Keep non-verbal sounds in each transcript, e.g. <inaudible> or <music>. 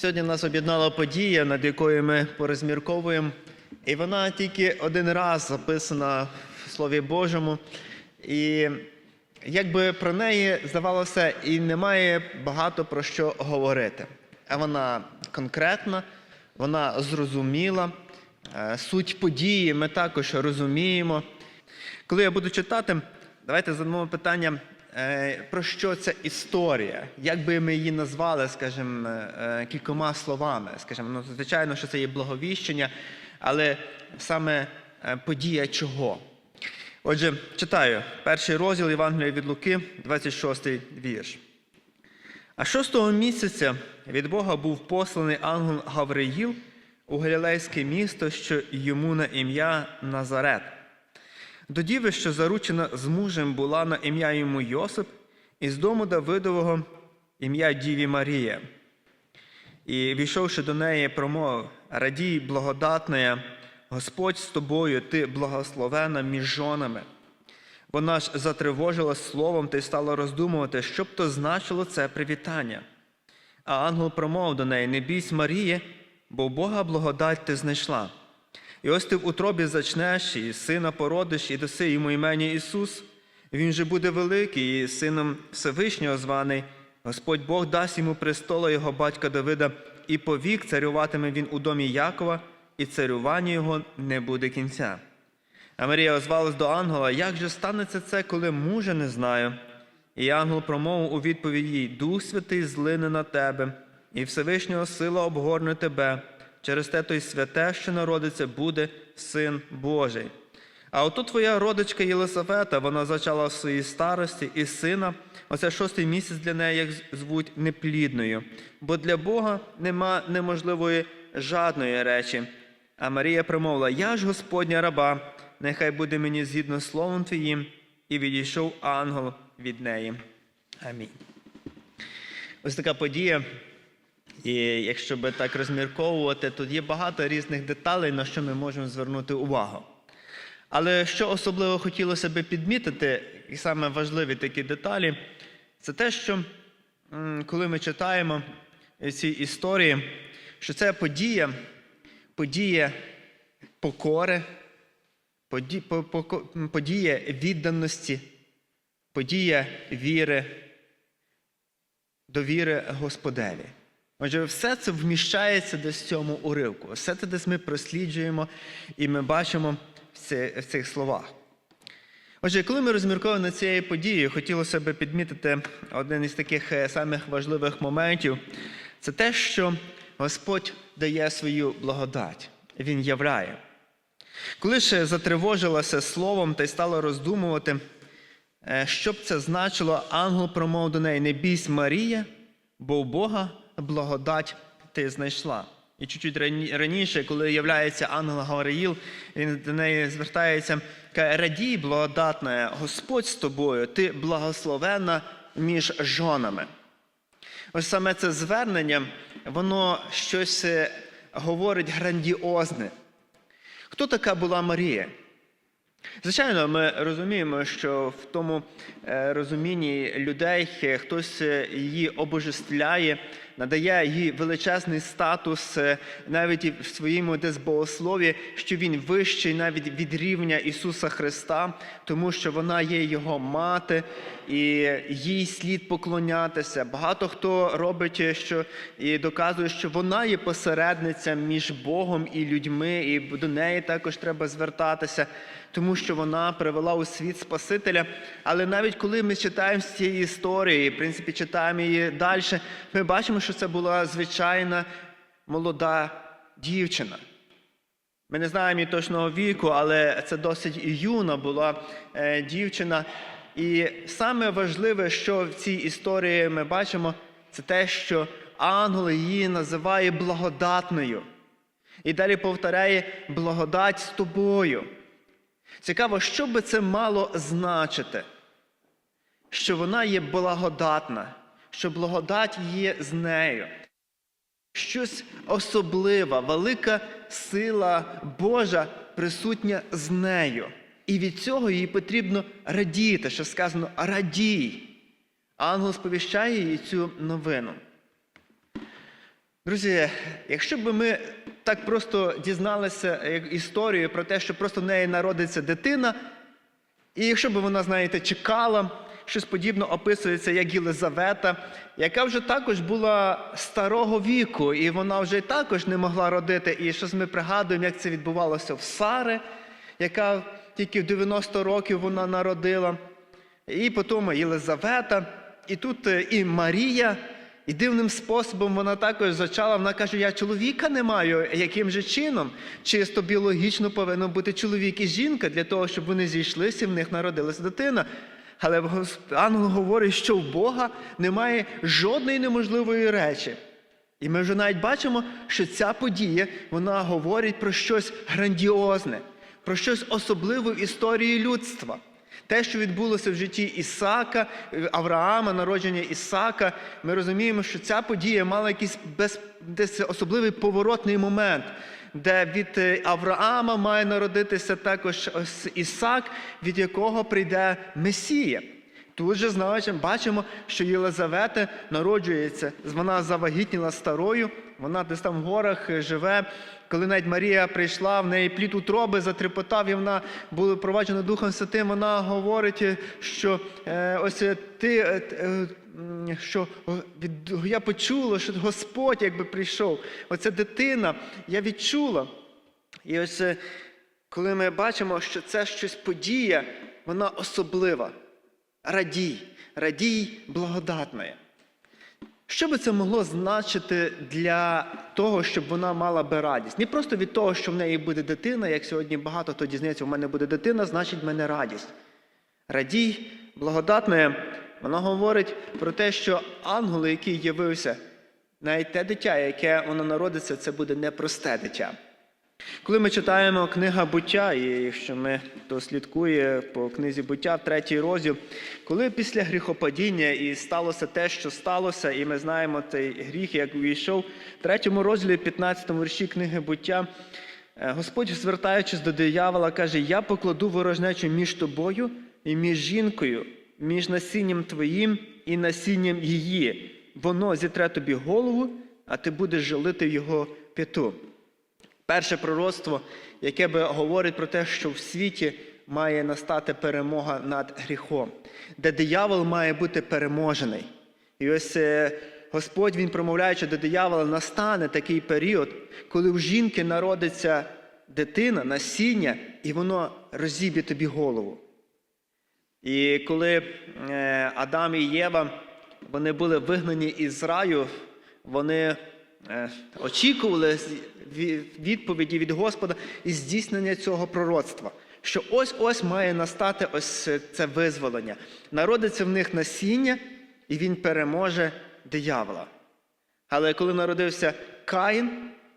Сьогодні нас об'єднала подія, над якою ми порозмірковуємо. І вона тільки один раз записана в Слові Божому. І якби про неї, здавалося, і немає багато про що говорити. А вона конкретна, вона зрозуміла. Е, Суть події ми також розуміємо. Коли я буду читати, давайте задамо питання, про що ця історія? Як би ми її назвали, скажімо, е, кількома словами? Скажімо, ну, звичайно, що це є благовіщення, але саме е, подія чого? Отже, читаю перший розділ Євангелія від Луки, 26 вірш. А шостого місяця від Бога був посланий ангел Гавриїл у Галілейське місто, що йому на ім'я Назарет. До діви, що заручена з мужем була на ім'я йому Йосип, і з дому Давидового ім'я Діві Марія. І, війшовши до неї, промовив: Радій, благодатна, Господь з тобою, ти благословена між жонами. Вона ж затривожилась словом та й стала роздумувати, що б то значило це привітання. А ангел промовив до неї: Не бійсь, Маріє, бо Бога благодать ти знайшла. І ось ти в утробі зачнеш, і сина породиш, і даси йому імені Ісус. Він же буде великий, і сином Всевишнього званий. Господь Бог дасть йому престола його батька Давида, і повік царюватиме він у домі Якова, і царювання його не буде кінця. А Марія озвалась до ангела, як же станеться це, коли мужа не знаю? І ангел промовив у відповідь їй: Дух Святий злине на тебе, і Всевишнього сила обгорне тебе. Через те той святе, що народиться, буде син Божий. А отут твоя родичка Єлисавета, вона зачала в своїй старості і сина. Оце шостий місяць для неї, як звуть, неплідною. Бо для Бога нема неможливої жадної речі. А Марія промовила: Я ж Господня раба, нехай буде мені згідно з словом твоїм, і відійшов ангел від неї. Амінь. Ось така подія. І якщо би так розмірковувати, то є багато різних деталей, на що ми можемо звернути увагу. Але що особливо хотілося би підмітити, і саме важливі такі деталі, це те, що коли ми читаємо ці історії, що це подія, подія покори, поді- по- поко- подія відданості, подія віри, довіри Господеві. Отже, все це вміщається десь в цьому уривку. Все це десь ми просліджуємо і ми бачимо в цих словах. Отже, коли ми розмірковуємо над цією подією, хотілося б підмітити один із таких е, самих важливих моментів це те, що Господь дає свою благодать, Він являє. Коли ще затривожилася словом та й стала роздумувати, е, що б це значило, ангел промов до неї: Не бійсь, Марія, бо у Бога благодать ти знайшла. І чуть-чуть раніше, коли являється ангел Гавриїл, він до неї звертається, каже, радій, благодатна, Господь з тобою, ти благословена між жонами. Ось саме це звернення, воно щось е, говорить грандіозне. Хто така була Марія? Звичайно, ми розуміємо, що в тому е, розумінні людей е, хтось е, її обожествляє, надає їй величезний статус навіть в своєму десь богослові, що він вищий навіть від рівня Ісуса Христа, тому що вона є Його мати, і їй слід поклонятися. Багато хто робить, що і доказує, що вона є посередниця між Богом і людьми, і до неї також треба звертатися тому що вона привела у світ Спасителя. Але навіть коли ми читаємо з цієї історії, в принципі, читаємо її далі, ми бачимо, що це була звичайна молода дівчина. Ми не знаємо її точного віку, але це досить юна була е, дівчина. І саме важливе, що в цій історії ми бачимо, це те, що ангел її називає благодатною. І далі повторяє благодать з тобою. Цікаво, що би це мало значити? Що вона є благодатна, що благодать є з нею. Щось особливе, велика сила Божа присутня з нею. І від цього їй потрібно радіти, що сказано радій. Ангел сповіщає їй цю новину. Друзі, якщо б ми так просто дізналися як історію про те, що просто в неї народиться дитина, і якщо б вона, знаєте, чекала, щось подібне описується, як Єлизавета, яка вже також була старого віку, і вона вже також не могла родити. І щось ми пригадуємо, як це відбувалося в Сари, яка тільки в 90 років вона народила. І потім Єлизавета, і тут е, і Марія, і дивним способом вона також зачала. Вона каже: Я чоловіка не маю. Яким же чином? Чисто біологічно повинно бути чоловік і жінка для того, щоб вони зійшлися, в них народилася дитина. Але ангел говорить, що в Бога немає жодної неможливої речі. І ми вже навіть бачимо, що ця подія вона говорить про щось грандіозне, про щось особливе в історії людства. Те, що відбулося в житті Ісака, е, Авраама, народження Ісака, ми розуміємо, що ця подія мала якийсь без, десь особливий поворотний момент, де від е, Авраама має народитися також Ісак, від якого прийде Месія. Тут же знаючи, бачимо, що Єлизавета народжується. Вона завагітніла старою, вона десь там в горах е, живе. Коли навіть Марія прийшла, в неї плід утроби затрепотав, і вона була проваджена Духом Святим, вона говорить, що е, ось ти, е, е, що я почула, що Господь якби прийшов. Оця дитина, я відчула. І ось коли ми бачимо, що це щось подія, вона особлива. Радій, радій благодатної. Що би це могло значити для того, щоб вона мала би радість? Не просто від того, що в неї буде дитина, як сьогодні багато хто дізнається, в мене буде дитина, значить в мене радість. Радій, благодатне, вона говорить про те, що ангел, який явився, навіть те дитя, яке воно народиться, це буде непросте дитя. Коли ми читаємо книга буття, і якщо ми то слідкує по книзі буття, третій розділ, коли після гріхопадіння і сталося те, що сталося, і ми знаємо цей гріх, як увійшов, в третьому розділі, 15 вірші книги буття, е, Господь, звертаючись до диявола, каже: Я покладу ворожнечу між тобою і між жінкою, між насінням твоїм і насінням її. Воно зітре тобі голову, а ти будеш жалити його п'яту. Перше пророцтво, яке би говорить про те, що в світі має настати перемога над гріхом, де диявол має бути переможений. І ось е, Господь, Він промовляючи до диявола, настане такий період, коли в жінки народиться дитина, насіння, і воно розіб'є тобі голову. І коли е, Адам і Єва вони були вигнані із раю, вони очікували відповіді від Господа і здійснення цього пророцтва. Що ось-ось має настати ось це визволення. Народиться в них насіння, і він переможе диявола. Але коли народився Каїн,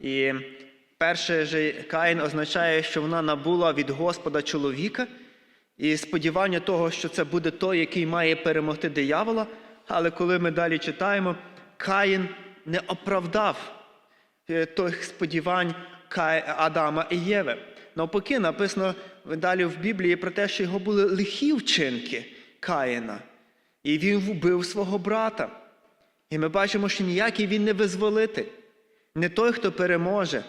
і перший же Каїн означає, що вона набула від Господа чоловіка, і сподівання того, що це буде той, який має перемогти диявола. Але коли ми далі читаємо, Каїн не оправдав е, тих сподівань Адама і Єви. Навпаки, написано далі в Біблії про те, що його були лихі вчинки Каїна, і він вбив свого брата. І ми бачимо, що ніякий він не визволитель, не той, хто переможе.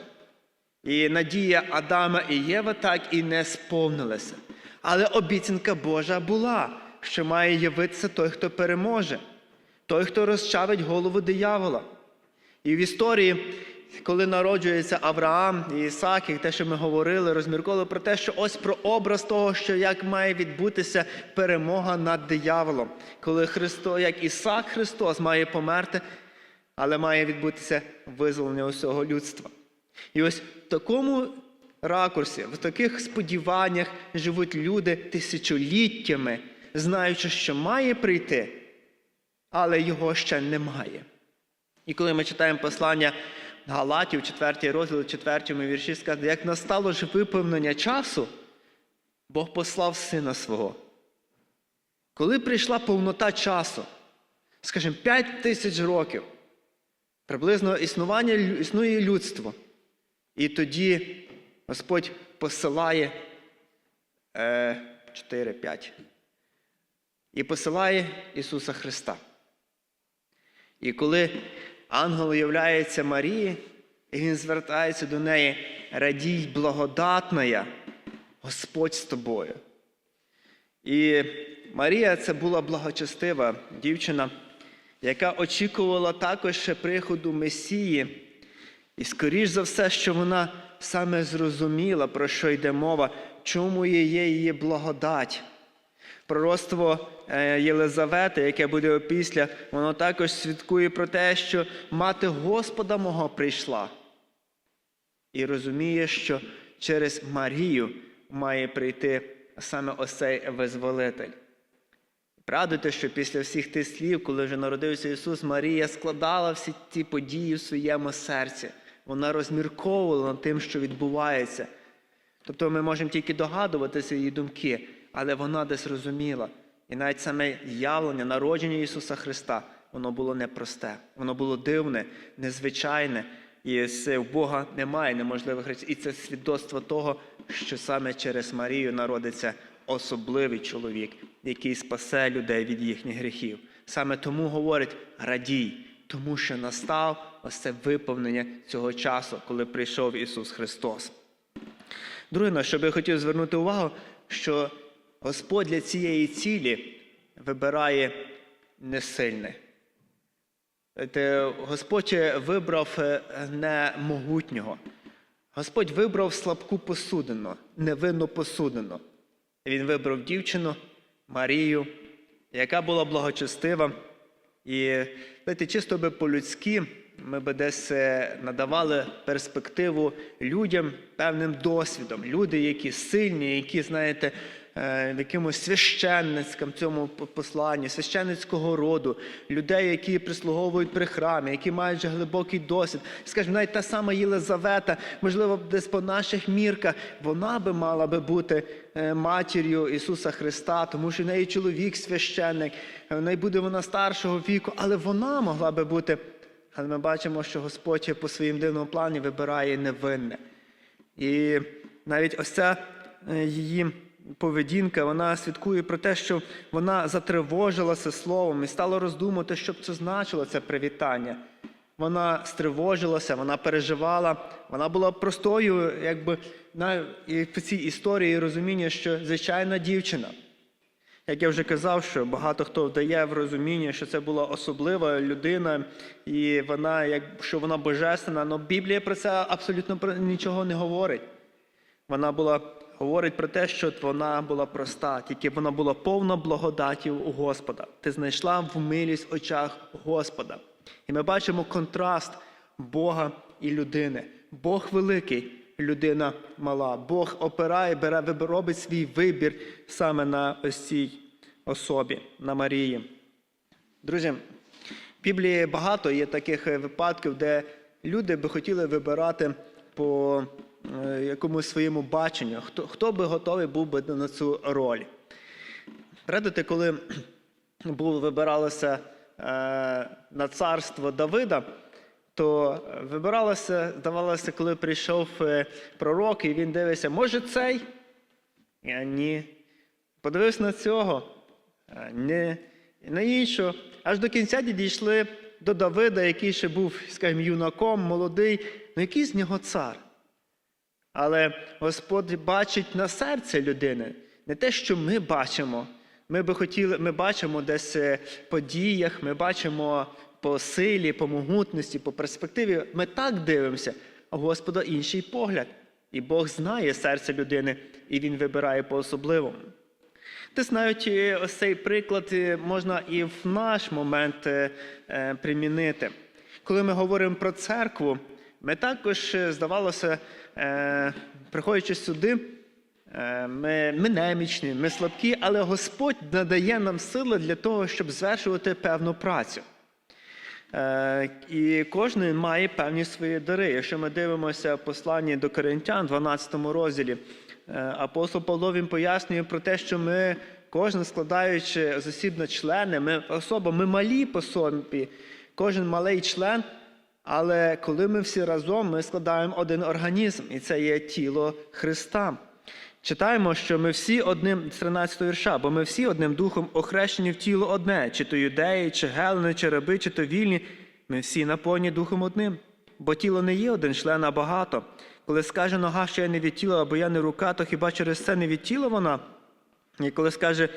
І надія Адама і Єва так і не сповнилася. Але обіцянка Божа була, що має явитися той, хто переможе, той, хто розчавить голову диявола. І в історії, коли народжується Авраам і Ісак, і те, що ми говорили, розмірковували про те, що ось про образ того, що як має відбутися перемога над дияволом, коли Христос, як Ісак Христос має померти, але має відбутися визволення усього людства. І ось в такому ракурсі, в таких сподіваннях живуть люди тисячоліттями, знаючи, що має прийти, але його ще немає. І коли ми читаємо послання Галатів, 4 розділ, 4 вірші, сказано, як настало ж виповнення часу, Бог послав Сина Свого. Коли прийшла повнота часу, скажімо, 5 тисяч років, приблизно існування, існує людство. І тоді Господь посилає е, 4-5. І посилає Ісуса Христа. І коли ангел являється Марії, і він звертається до неї: радій, благодатная, Господь з тобою. І Марія це була благочестива дівчина, яка очікувала також ще приходу Месії. І скоріш за все, що вона саме зрозуміла, про що йде мова, чому є її благодать. Пророцтво е, Єлизавети, яке буде опісля, воно також свідкує про те, що мати Господа мого прийшла. І розуміє, що через Марію має прийти саме ось цей визволитель. Правдуйте, що після всіх тих слів, коли вже народився Ісус, Марія складала всі ті події в своєму серці. Вона розмірковувала над тим, що відбувається. Тобто ми можемо тільки догадуватися її думки, але вона десь розуміла. І навіть саме явлення, народження Ісуса Христа, воно було непросте, воно було дивне, незвичайне. І в Бога немає неможливих речей. І це свідоцтво того, що саме через Марію народиться особливий чоловік, який спасе людей від їхніх гріхів. Саме тому говорить радій, тому що настав ось це виповнення цього часу, коли прийшов Ісус Христос. Друге, на що би я хотів звернути увагу, що Господь для цієї цілі вибирає несильне. Господь вибрав е, не могутнього. Господь вибрав слабку посудину, невинну посудину. Він вибрав дівчину Марію, яка була благочестива. І знаєте, чисто би по-людськи ми би десь е, надавали перспективу людям певним досвідом. Люди, які сильні, які, знаєте, якимось священницькому цьому по- посланні, священницького роду, людей, які прислуговують при храмі, які мають глибокий досвід. Скажімо, навіть та сама Єлизавета, можливо, десь по наших мірках, вона би мала би бути е, матір'ю Ісуса Христа, тому що в неї чоловік священник, е, в неї буде вона старшого віку, але вона могла би бути. Але ми бачимо, що Господь по своїм дивному плані вибирає невинне. І навіть ось ця е, її поведінка, вона свідкує про те, що вона затривожилася словом і стала роздумувати, що б це значило це привітання. Вона стривожилася, вона переживала, вона була простою, якби на в цій історії розуміння, що звичайна дівчина. Як я вже казав, що багато хто вдає в розуміння, що це була особлива людина, і вона, як що вона божественна, але Біблія про це абсолютно нічого не говорить. Вона була говорить про те, що вона була проста, тільки вона була повна благодатів у Господа. Ти знайшла в милість очах Господа. І ми бачимо контраст Бога і людини. Бог великий, людина мала. Бог опирає, бере, робить свій вибір саме на ось цій особі, на Марії. Друзі, в Біблії багато є таких е, випадків, де люди би хотіли вибирати по якомусь своєму баченню, хто, хто би готовий був би на цю роль. Пригадуєте, коли <clears throat> був вибиралося е, на царство Давида, то вибиралося, здавалося, коли прийшов е, пророк, і він дивиться, може цей? Я ні. Подивився на цього, ні. На іншого. Аж до кінця дійшли до Давида, який ще був, скажімо, юнаком, молодий, ну який з нього цар. Але Господь бачить на серце людини, не те, що ми бачимо. Ми би хотіли, ми бачимо десь е, по діях, ми бачимо по силі, по могутності, по перспективі. Ми так дивимося, а Господа інший погляд. І Бог знає серце людини, і Він вибирає по-особливому. Десь навіть е, ось цей приклад е, можна і в наш момент примінити. Коли ми говоримо про церкву, ми також, е, здавалося, е, приходячи сюди, е, ми, ми немічні, ми слабкі, але Господь надає нам сили для того, щоб звершувати певну працю. І кожен має певні свої дари. Якщо ми дивимося в посланні до Коринтян, 12 розділі, апостол Павло він пояснює про те, що ми, кожен складаючи з осіб на члени, ми особа, ми малі по собі, кожен малий член, але коли ми всі разом, ми складаємо один організм, і це є тіло Христа. Читаємо, що ми всі одним з 13 вірша, бо ми всі одним духом охрещені в тіло одне, чи то юдеї, чи гелени, чи раби, чи то вільні, Ми всі наповні Духом одним, бо тіло не є один член, а багато. Коли скаже нога, що я не від тіла, або я не рука, то хіба через це не від тіла вона? І коли скаже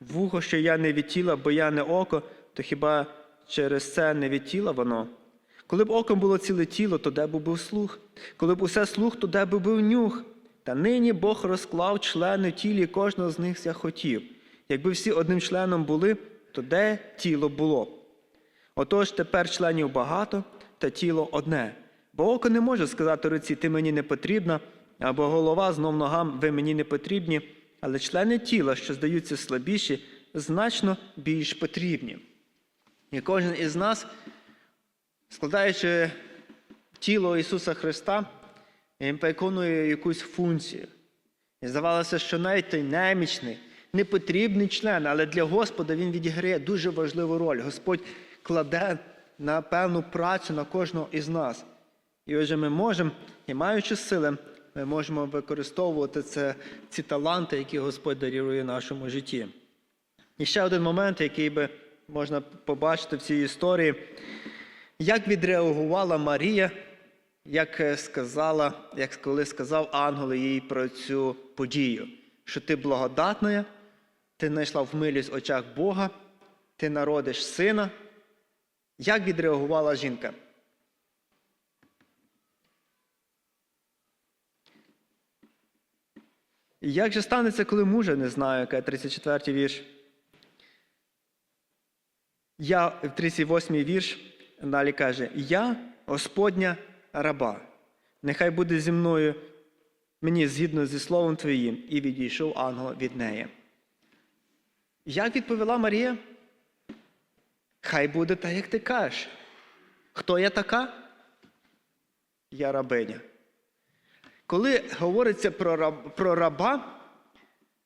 вухо, що я не від тіла, бо я не око, то хіба через це не від тіла воно? Коли б оком було ціле тіло, то де б був слух? Коли б усе слух, то де б був нюх? Та нині Бог розклав члени тілі, кожного з них захотів. Якби всі одним членом були, то де тіло було? Отож тепер членів багато, та тіло одне. Бо око не може сказати руці, ти мені не потрібна, або голова знов ногам, ви мені не потрібні, але члени тіла, що здаються слабіші, значно більш потрібні. І кожен із нас, складаючи тіло Ісуса Христа, він виконує якусь функцію. І здавалося, що навіть той немічний, непотрібний член, але для Господа він відіграє дуже важливу роль. Господь кладе на певну працю на кожного із нас. І отже, ми можемо, і маючи сили, ми можемо використовувати це, ці таланти, які Господь дарує нашому житті. І ще один момент, який би можна побачити в цій історії, як відреагувала Марія, як е, сказала, як коли сказав ангел їй про цю подію, що ти благодатна, ти знайшла в милість в очах Бога, ти народиш сина. Як відреагувала жінка? Як же станеться, коли мужа не знаю, яка 34 вірш? Я в 38 вірш далі каже: Я Господня раба, нехай буде зі мною мені згідно зі словом Твоїм, і відійшов ангел від неї. Як відповіла Марія? Хай буде так, як ти кажеш. Хто я така? Я рабиня. Коли говориться про, раб, про раба,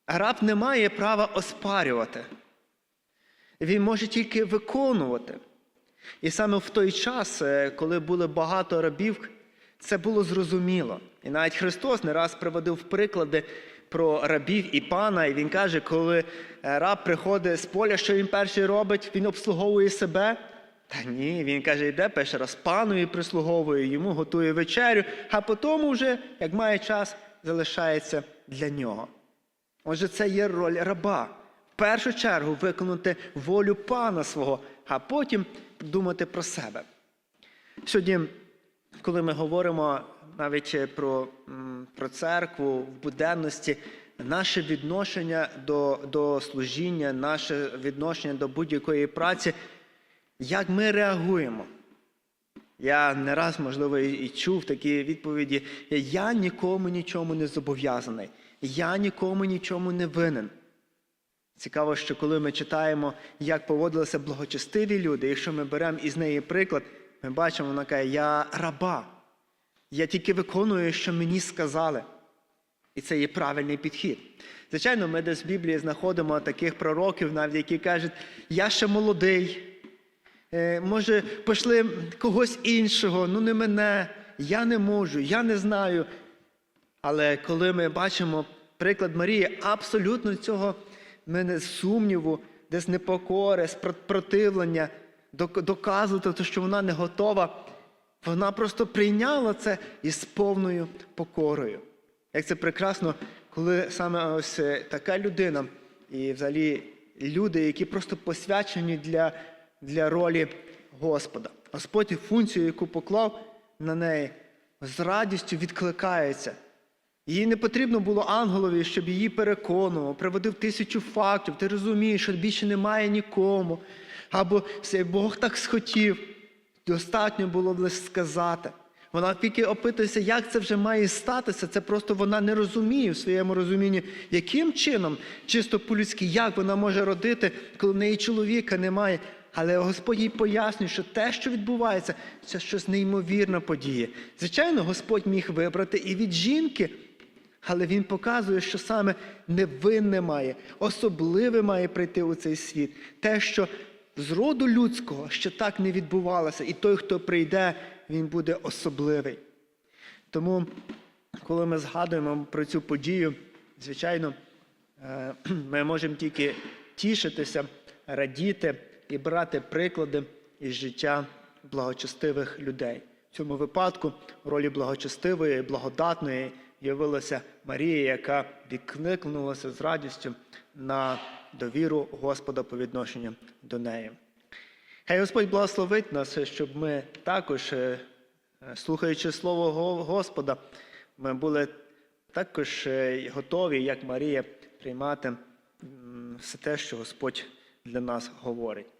раб не має права оспарювати. Він може тільки виконувати. І саме в той час, е, коли було багато рабів, це було зрозуміло. І навіть Христос не раз приводив приклади про рабів і пана, і Він каже, коли е, раб приходить з поля, що він перший робить, він обслуговує себе. Та ні, він каже, йде перший раз панові прислуговує, йому готує вечерю, а потім вже, як має час, залишається для нього. Отже, це є роль раба. В першу чергу виконати волю пана свого, а потім думати про себе. Сьогодні, коли ми говоримо навіть про, про церкву в буденності, наше відношення до, до служіння, наше відношення до будь-якої праці, як ми реагуємо. Я не раз, можливо, і чув такі відповіді: я нікому нічому не зобов'язаний, я нікому нічому не винен. Цікаво, що коли ми читаємо, як поводилися благочестиві люди, якщо ми беремо із неї приклад, ми бачимо, вона каже, я раба. Я тільки виконую, що мені сказали. І це є правильний підхід. Звичайно, ми десь в Біблії знаходимо таких пророків, навіть які кажуть, я ще молодий. Е, Може, пошли когось іншого, ну не мене, я не можу, я не знаю. Але коли ми бачимо приклад Марії, абсолютно цього мене сумніву, десь непокори, спротивлення, доказувати, що вона не готова, вона просто прийняла це із повною покорою. Як це прекрасно, коли саме ось е, така людина, і взагалі люди, які просто посвячені для, для ролі Господа. Господь функцію, яку поклав на неї, з радістю відкликається. Їй не потрібно було ангелові, щоб її переконував, приводив тисячу фактів. Ти розумієш, що більше немає нікому. Або все, Бог так схотів. Достатньо було б лише сказати. Вона тільки опитується, як це вже має статися. Це просто вона не розуміє в своєму розумінні, яким чином, чисто по-людськи, як вона може родити, коли в неї чоловіка немає. Але Господь їй пояснює, що те, що відбувається, це щось неймовірна подія. Звичайно, Господь міг вибрати і від жінки, але Він показує, що саме невинне має, особливе має прийти у цей світ. Те, що з роду людського ще так не відбувалося, і той, хто прийде, він буде особливий. Тому, коли ми згадуємо про цю подію, звичайно, е, <clears throat> ми можемо тільки тішитися, радіти і брати приклади із життя благочестивих людей. В цьому випадку ролі благочестивої, благодатної явилася Марія, яка відкликнулася з радістю на довіру Господа по відношенню до неї. Хай Господь благословить нас, щоб ми також, е, слухаючи Слово Господа, ми були також е, готові, як Марія, приймати все те, що Господь для нас говорить.